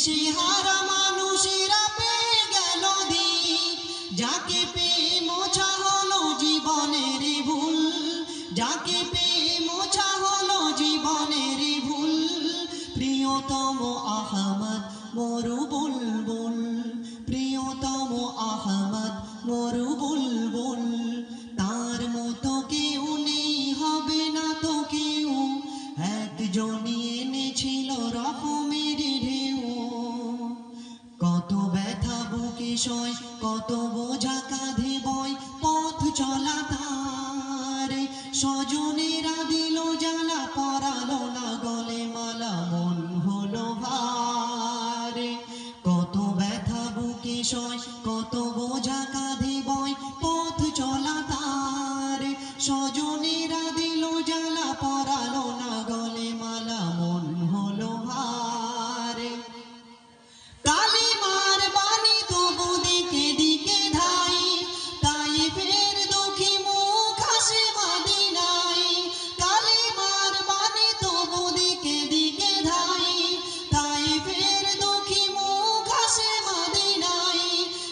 দিশে হারা মানুষেরা পেয়ে গেল দিক যাকে পেয়ে মোছা হলো জীবনের ভুল, যাকে পেয়ে মোছা হলো জীবনের ভুল, প্রিয়তম আহমদ মরু বুলবুল, প্রিয়তম আহমদ মরু বুলবুল, তার মতো কেউ নেই, হবে না তো কেউ। একজনই এনেছিল রকমের ব্যথা কত বোঝা কাঁধে বয় পথ চলা তার। স্বজনেরা দিল জ্বালা, পরালো না গলে মালা, মন হলো ভারে। কত ব্যথা বুকে সয় কত বোঝা কাঁধে বয় পথ চলা তার। স্বজনেরা দিল জ্বালা, পরালো না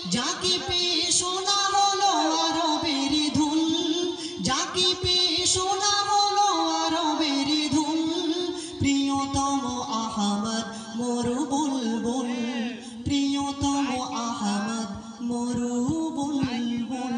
যাকে পেয়ে শোনা হলো আরবের ধুন যাকে পেয়ে শোনা হলো আরবের ধুন প্রিয়তম আহমদ মরু বুলবুল প্রিয়তম আহমদ মরু বুলবুল